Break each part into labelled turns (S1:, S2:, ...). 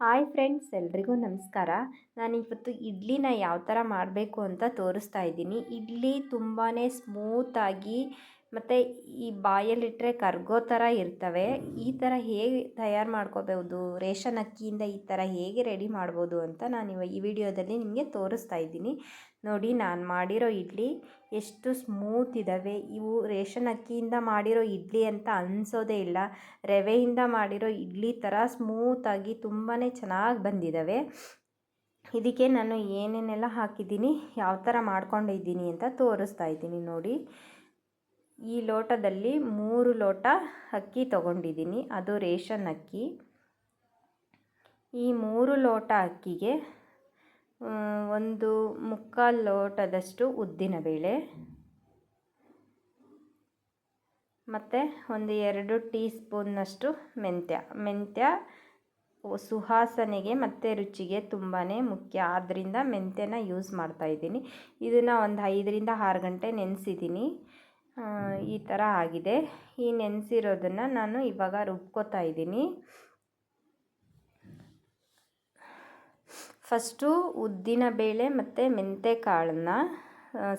S1: Hi friends, ಎಲ್ರಿಗೂ ನಮಸ್ಕಾರ. ನಾನು ಇವತ್ತು ಇಡ್ಲಿನ ಯಾವ ಥರ ಮಾಡಬೇಕು ಅಂತ ತೋರಿಸ್ತಾ ಇದ್ದೀನಿ. ಇಡ್ಲಿ ತುಂಬಾ ಸ್ಮೂತಾಗಿ ಮತ್ತು ಈ ಬಾಯಲ್ಲಿಟ್ಟರೆ ಕರಗೋ ಥರ ಇರ್ತವೆ. ಈ ಥರ ಹೇಗೆ ತಯಾರು ಮಾಡ್ಕೋಬೋದು ರೇಷನ್ ಅಕ್ಕಿಯಿಂದ ಈ ಥರ ಹೇಗೆ ರೆಡಿ ಮಾಡ್ಬೋದು ಅಂತ ನಾನು ಇವ, ಈ ವಿಡಿಯೋದಲ್ಲಿ ನಿಮಗೆ ತೋರಿಸ್ತಾ ಇದ್ದೀನಿ. ನೋಡಿ, ನಾನು ಮಾಡಿರೋ ಇಡ್ಲಿ ಎಷ್ಟು ಸ್ಮೂತ್ ಇದ್ದಾವೆ ಇವು ರೇಷನ್ ಅಕ್ಕಿಯಿಂದ ಮಾಡಿರೋ ಇಡ್ಲಿ ಅಂತ ಅನಿಸೋದೇ ಇಲ್ಲ. ರವೆಯಿಂದ ಮಾಡಿರೋ ಇಡ್ಲಿ ಥರ ಸ್ಮೂತಾಗಿ ತುಂಬಾ ಚೆನ್ನಾಗಿ ಬಂದಿದ್ದಾವೆ ಇದಕ್ಕೆ ನಾನು ಏನೇನೆಲ್ಲ ಹಾಕಿದ್ದೀನಿ, ಯಾವ ಥರ ಮಾಡ್ಕೊಂಡಿದ್ದೀನಿ ಅಂತ ತೋರಿಸ್ತಾ ಇದ್ದೀನಿ ನೋಡಿ. ಈ ಲೋಟದಲ್ಲಿ ಮೂರು ಲೋಟ ಅಕ್ಕಿ ತಗೊಂಡಿದ್ದೀನಿ. ಅದು ರೇಷನ್ ಅಕ್ಕಿ. ಈ ಮೂರು ಲೋಟ ಅಕ್ಕಿಗೆ ಒಂದು ಮುಕ್ಕಾಲು ಲೋಟದಷ್ಟು ಉದ್ದಿನಬೇಳೆ ಮತ್ತು ಒಂದು ಎರಡು ಟೀ ಸ್ಪೂನ್ನಷ್ಟು ಮೆಂತ್ಯ. ಮೆಂತ್ಯ ಸುವಾಸನೆಗೆ ಮತ್ತು ರುಚಿಗೆ ತುಂಬಾ ಮುಖ್ಯ. ಆದ್ದರಿಂದ ಮೆಂತ್ಯನ ಯೂಸ್ ಮಾಡ್ತಾಯಿದ್ದೀನಿ ಇದನ್ನು ಒಂದು ಐದರಿಂದ ಆರು ಗಂಟೆ ನೆನೆಸಿದ್ದೀನಿ. ಈ ಥರ ಆಗಿದೆ. ಈ ನೆನೆಸಿರೋದನ್ನು ನಾನು ಇವಾಗ ರುಬ್ಕೋತಾ ಇದ್ದೀನಿ. ಫಸ್ಟು ಉದ್ದಿನ ಬೇಳೆ ಮತ್ತು ಮೆಂತೆ ಕಾಳನ್ನು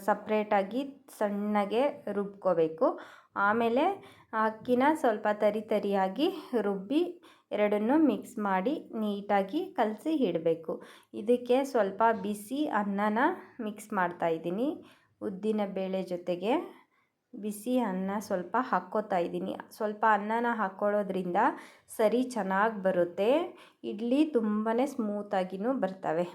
S1: ಸಪ್ರೇಟಾಗಿ ಸಣ್ಣಗೆ ರುಬ್ಕೋಬೇಕು. ಆಮೇಲೆ ಅಕ್ಕಿನ ಸ್ವಲ್ಪ ತರಿ ತರಿಯಾಗಿ ರುಬ್ಬಿ ಎರಡನ್ನೂ ಮಿಕ್ಸ್ ಮಾಡಿ ನೀಟಾಗಿ ಕಲಸಿ ಇಡಬೇಕು. ಇದಕ್ಕೆ ಸ್ವಲ್ಪ ಬಿಸಿ ಅನ್ನನ ಮಿಕ್ಸ್ ಮಾಡ್ತಾಯಿದ್ದೀನಿ ಉದ್ದಿನ ಬೇಳೆ ಜೊತೆಗೆ. ಬಿಸಿ ಅನ್ನ ಸ್ವಲ್ಪ ಹಾಕ್ಕೋತಾ ಇದ್ದೀನಿ. ಸ್ವಲ್ಪ ಅನ್ನನ ಹಾಕ್ಕೊಳ್ಳೋದ್ರಿಂದ ಸರಿ ಚೆನ್ನಾಗಿ ಬರುತ್ತೆ. ಇಡ್ಲಿ ತುಂಬಾ ಸ್ಮೂತಾಗಿಯೂ ಬರ್ತವೆ.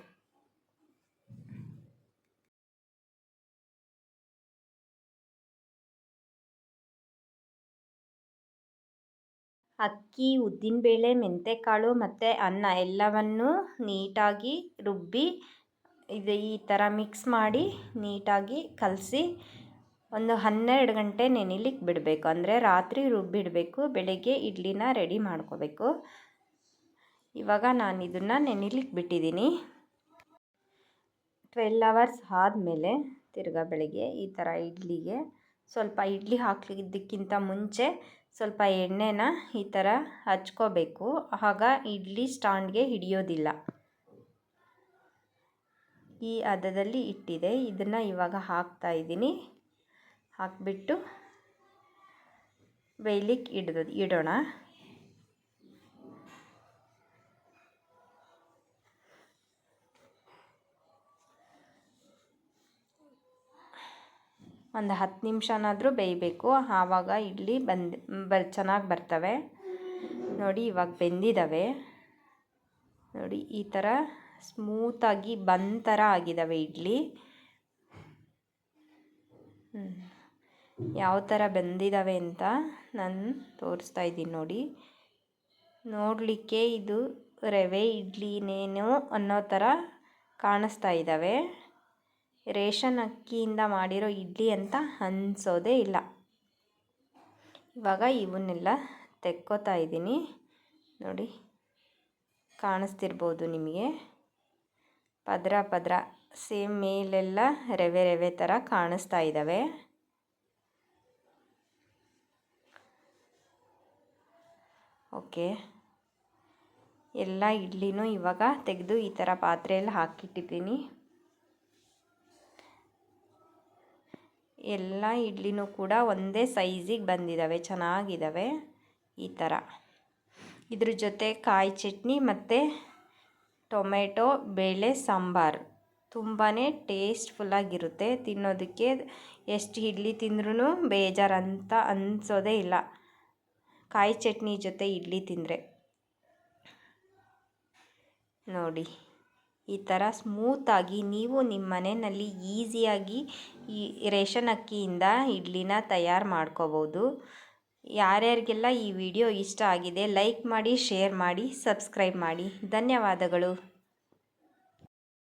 S1: ಅಕ್ಕಿ, ಉದ್ದಿನಬೇಳೆ, ಮೆಂತೆಕಾಳು ಮತ್ತು ಅನ್ನ ಎಲ್ಲವನ್ನೂ ನೀಟಾಗಿ ರುಬ್ಬಿ, ಇದು ಈ ಥರ ಮಿಕ್ಸ್ ಮಾಡಿ ನೀಟಾಗಿ ಕಲಸಿ ಒಂದು ಹನ್ನೆರಡು ಗಂಟೆ ನೆನಿಲಿಕ್ಕೆ ಬಿಡಬೇಕು. ಅಂದರೆ ರಾತ್ರಿ ರುಬ್ಬಿಡಬೇಕು, ಬೆಳಗ್ಗೆ ಇಡ್ಲಿನ ರೆಡಿ ಮಾಡ್ಕೋಬೇಕು. ಇವಾಗ ನಾನು ಇದನ್ನು ನೆನಿಲಿಕ್ಕೆ ಬಿಟ್ಟಿದ್ದೀನಿ ಟ್ವೆಲ್ ಅವರ್ಸ್ ಆದಮೇಲೆ ತಿರ್ಗಾ ಬೆಳಗ್ಗೆ ಈ ಥರ ಇಡ್ಲಿಗೆ ಸ್ವಲ್ಪ ಇಡ್ಲಿ ಹಾಕ್ಲಿದ್ದಕ್ಕಿಂತ ಮುಂಚೆ ಸ್ವಲ್ಪ ಎಣ್ಣೆನ ಈ ಥರ ಹಚ್ಕೋಬೇಕು. ಆಗ ಇಡ್ಲಿ ಸ್ಟ್ಯಾಂಡ್ಗೆ ಹಿಡಿಯೋದಿಲ್ಲ. ಈ ಹದದಲ್ಲಿ ಇಟ್ಟಿದೆ. ಇದನ್ನು ಇವಾಗ ಹಾಕ್ತಾ ಇದ್ದೀನಿ ಹಾಕಿಬಿಟ್ಟು ಬೇಯ್ಲಿಕ್ಕೆ ಇಡ್ದು ಇಡೋಣ. ಒಂದು ಹತ್ತು ನಿಮಿಷನಾದರೂ ಬೇಯಬೇಕು. ಆವಾಗ ಇಡ್ಲಿ ಬಂದು ಬರ್ ಚೆನ್ನಾಗಿ ಬರ್ತವೆ. ನೋಡಿ ಇವಾಗ ಬೆಂದಿದ್ದಾವೆ ನೋಡಿ ಈ ಥರ ಸ್ಮೂತಾಗಿ ಬಂದ ಥರ ಆಗಿದ್ದಾವೆ ಇಡ್ಲಿ. ಹ್ಞೂ ಯಾವ ಥರ ಬಂದಿದ್ದಾವೆ ಅಂತ ನಾನು ತೋರಿಸ್ತಾ ಇದ್ದೀನಿ ನೋಡಿ. ನೋಡಲಿಕ್ಕೆ ಇದು ರವೆ ಇಡ್ಲಿನೇನೋ ಅನ್ನೋ ಥರ ಕಾಣಿಸ್ತಾ ಇದ್ದಾವೆ ರೇಷನ್ ಅಕ್ಕಿಯಿಂದ ಮಾಡಿರೋ ಇಡ್ಲಿ ಅಂತ ಅನ್ಸೋದೇ ಇಲ್ಲ. ಇವಾಗ ಇವನ್ನೆಲ್ಲ ತೆಕ್ಕೋತಾ ಇದ್ದೀನಿ. ನೋಡಿ, ಕಾಣಿಸ್ತಿರ್ಬೋದು ನಿಮಗೆ. ಪದರ ಪದರ ಸೇಮ್ ಮೇಲೆಲ್ಲ ರವೆ ರವೆ ಥರ ಕಾಣಿಸ್ತಾ ಇದ್ದಾವೆ ಓಕೆ. ಎಲ್ಲ ಇಡ್ಲಿನೂ ಇವಾಗ ತೆಗೆದು ಈ ಥರ ಪಾತ್ರೆಯಲ್ಲಿ ಹಾಕಿಟ್ಟಿದ್ದೀನಿ. ಎಲ್ಲ ಇಡ್ಲಿನೂ ಕೂಡ ಒಂದೇ ಸೈಜಿಗೆ ಬಂದಿದ್ದಾವೆ, ಚೆನ್ನಾಗಿದ್ದಾವೆ ಈ ಥರ. ಇದ್ರ ಜೊತೆ ಕಾಯಿ ಚಟ್ನಿ ಮತ್ತು ಟೊಮೆಟೊ, ಬೇಳೆ, ಸಾಂಬಾರು. ತುಂಬಾ ಟೇಸ್ಟ್ಫುಲ್ಲಾಗಿರುತ್ತೆ ತಿನ್ನೋದಕ್ಕೆ ಎಷ್ಟು ಇಡ್ಲಿ ತಿಂದ್ರೂ ಬೇಜಾರಂತ ಅನಿಸೋದೇ ಇಲ್ಲ. ಕಾಯಿ ಚಟ್ನಿ ಜೊತೆ ಇಡ್ಲಿ ತಿಂದರೆ. ನೋಡಿ, ಈ ಥರ ಸ್ಮೂತಾಗಿ ನೀವು ನಿಮ್ಮ ಮನೆಯಲ್ಲಿ ಈಸಿಯಾಗಿ ಈ ರೇಷನ್ ಅಕ್ಕಿಯಿಂದ ಇಡ್ಲಿನ ತಯಾರು ಮಾಡ್ಕೋಬೋದು. ಯಾರ್ಯಾರಿಗೆಲ್ಲ ಈ ವಿಡಿಯೋ ಇಷ್ಟ ಆಗಿದೆ, ಲೈಕ್ ಮಾಡಿ, ಶೇರ್ ಮಾಡಿ, ಸಬ್ಸ್ಕ್ರೈಬ್ ಮಾಡಿ. ಧನ್ಯವಾದಗಳು.